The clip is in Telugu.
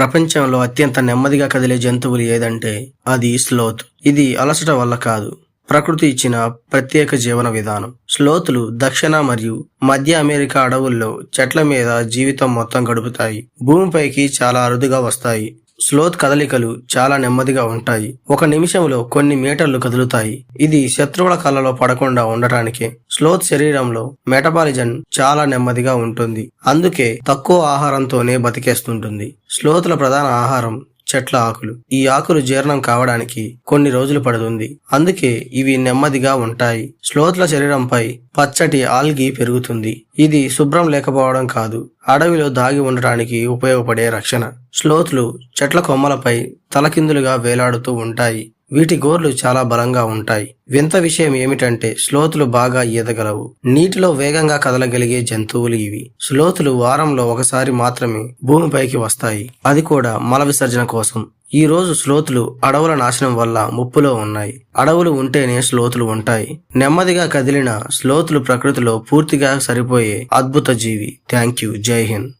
ప్రపంచంలో అత్యంత నెమ్మదిగా కదిలే జంతువులు ఏదంటే అది స్లోత్. ఇది అలసట వల్ల కాదు. ప్రకృతి ఇచ్చిన ప్రత్యేక జీవన విధానం. స్లోతులు దక్షిణ మరియు మధ్య అమెరికా అడవుల్లో చెట్ల మీద జీవితం మొత్తం గడుపుతాయి. భూమిపైకి చాలా అరుదుగా వస్తాయి. స్లోత్ కదలికలు చాలా నెమ్మదిగా ఉంటాయి. ఒక నిమిషంలో కొన్ని మీటర్లు కదులుతాయి. ఇది శత్రువుల కళ్ళలో పడకుండా ఉండటానికి. స్లోత్ శరీరంలో మెటబాలిజం చాలా నెమ్మదిగా ఉంటుంది. అందుకే తక్కువ ఆహారంతోనే బతికేస్తుంటుంది. స్లోతుల ప్రధాన ఆహారం చెట్ల ఆకులు. ఈ ఆకులు జీర్ణం కావడానికి కొన్ని రోజులు పడుతుంది. అందుకే ఇవి నెమ్మదిగా ఉంటాయి. శ్లోత్ల శరీరంపై పచ్చటి ఆల్గి పెరుగుతుంది. ఇది శుభ్రం లేకపోవడం కాదు అడవిలో దాగి ఉండటానికి ఉపయోగపడే రక్షణ. స్లోత్లు చెట్ల కొమ్మలపై తలకిందులుగా వేలాడుతూ ఉంటాయి. వీటి గోర్లు చాలా బలంగా ఉంటాయి. వింత విషయం ఏమిటంటే స్లోతులు బాగా ఈదగలవు. నీటిలో వేగంగా కదలగలిగే జంతువులు ఇవి. స్లోతులు వారంలో ఒకసారి మాత్రమే భూమిపైకి వస్తాయి. అది కూడా మల విసర్జన కోసం. ఈ రోజు స్లోతులు అడవుల నాశనం వల్ల ముప్పులో ఉన్నాయి. అడవులు ఉంటేనే స్లోతులు ఉంటాయి. నెమ్మదిగా కదిలిన స్లోతులు ప్రకృతిలో పూర్తిగా సరిపోయే అద్భుత జీవి. Thank you. జై హింద్.